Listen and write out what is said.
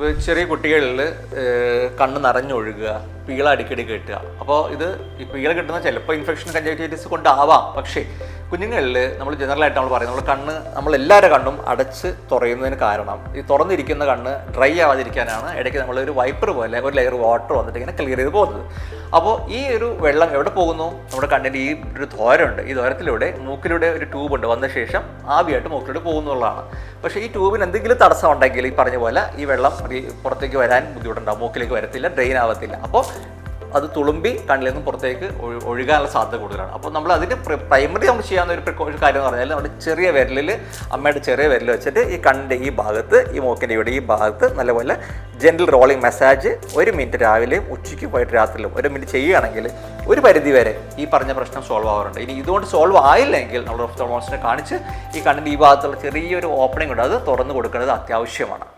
ചെറിയ കുട്ടികളിൽ കണ്ണ് നിറഞ്ഞൊഴുകുക പീള അടിക്കടി കെട്ടുക. അപ്പോൾ ഇത് ഈ പീള കിട്ടുന്ന ചിലപ്പോൾ ഇൻഫെക്ഷൻ കഞ്ചക്റ്റൈറ്റിസ് കൊണ്ടാവാം. പക്ഷേ കുഞ്ഞുങ്ങളിൽ നമ്മൾ ജനറലായിട്ട് നമ്മൾ പറയും നമ്മൾ കണ്ണ് നമ്മൾ എല്ലാവരുടെ കണ്ണും അടച്ച് തുറയുന്നതിന് കാരണം ഈ തുറന്നിരിക്കുന്ന കണ്ണ് ഡ്രൈ ആവാതിരിക്കാനാണ് ഇടയ്ക്ക് നമ്മൾ ഒരു വൈപ്പർ പോലെ ഒരു ലെയർ വാട്ടർ വന്നിട്ട് ഇങ്ങനെ ക്ലിയർ ചെയ്ത് പോകുന്നത്. അപ്പോൾ ഈ ഒരു വെള്ളം എവിടെ പോകുന്നു? നമ്മുടെ കണ്ണിന്റെ ഈ ഒരു ദ്വാരമുണ്ട്. ഈ ദ്വാരത്തിലൂടെ മൂക്കിലൂടെ ഒരു ട്യൂബ് ഉണ്ട്. വന്ന ശേഷം ആവിയായിട്ട് മൂക്കിലൂടെ പോകുന്നുള്ളതാണ് പക്ഷേ ഈ ട്യൂബിന് എന്തെങ്കിലും തടസ്സം ഉണ്ടെങ്കിൽ ഈ പറഞ്ഞ പോലെ ഈ വെള്ളം പുറത്തേക്ക് വരാൻ ബുദ്ധിമുട്ടുണ്ടാവും. മൂക്കിലേക്ക് വരത്തില്ല ഡ്രെയിൻ ആവത്തില്ല. അപ്പോൾ അത് തുളുമ്പി കണ്ണിൽ നിന്നും പുറത്തേക്ക് ഒഴു- ഒഴുകാനുള്ള സാധ്യത കൂടുതലാണ്. അപ്പോൾ നമ്മൾ അതിന് പ്രൈമറി നമ്മൾ ചെയ്യാവുന്ന ഒരു പ്രിക്കോഷൻ കാര്യം എന്ന് പറഞ്ഞാൽ നമ്മുടെ ചെറിയ വിരലിൽ അമ്മയുടെ ചെറിയ വിരൽ വെച്ചിട്ട് ഈ കണ്ണിന്റെ ഈ ഭാഗത്ത് ഈ മൂക്കിന്റെ ഇവിടെ ഈ ഭാഗത്ത് നല്ലപോലെ ജെൻറൽ റോളിംഗ് മെസ്സാജ് ഒരു മിനിറ്റ് രാവിലെയും ഉച്ചയ്ക്ക് പോയിട്ട് രാത്രിയിലും ഒരു മിനിറ്റ് ചെയ്യുകയാണെങ്കിൽ ഒരു പരിധി വരെ ഈ പറഞ്ഞ പ്രശ്നം സോൾവ് ആവാറുണ്ട്. ഇനി ഇതുകൊണ്ട് സോൾവ് ആയില്ലെങ്കിൽ നമ്മൾ ഒഫ്തോമോസിനെ കാണിച്ച് ഈ കണ്ണിന്റെ ഈ ഭാഗത്തുള്ള ചെറിയൊരു ഓപ്പണിംഗ് ഉണ്ട്. അത് തുറന്നു കൊടുക്കേണ്ടത് അത്യാവശ്യമാണ്.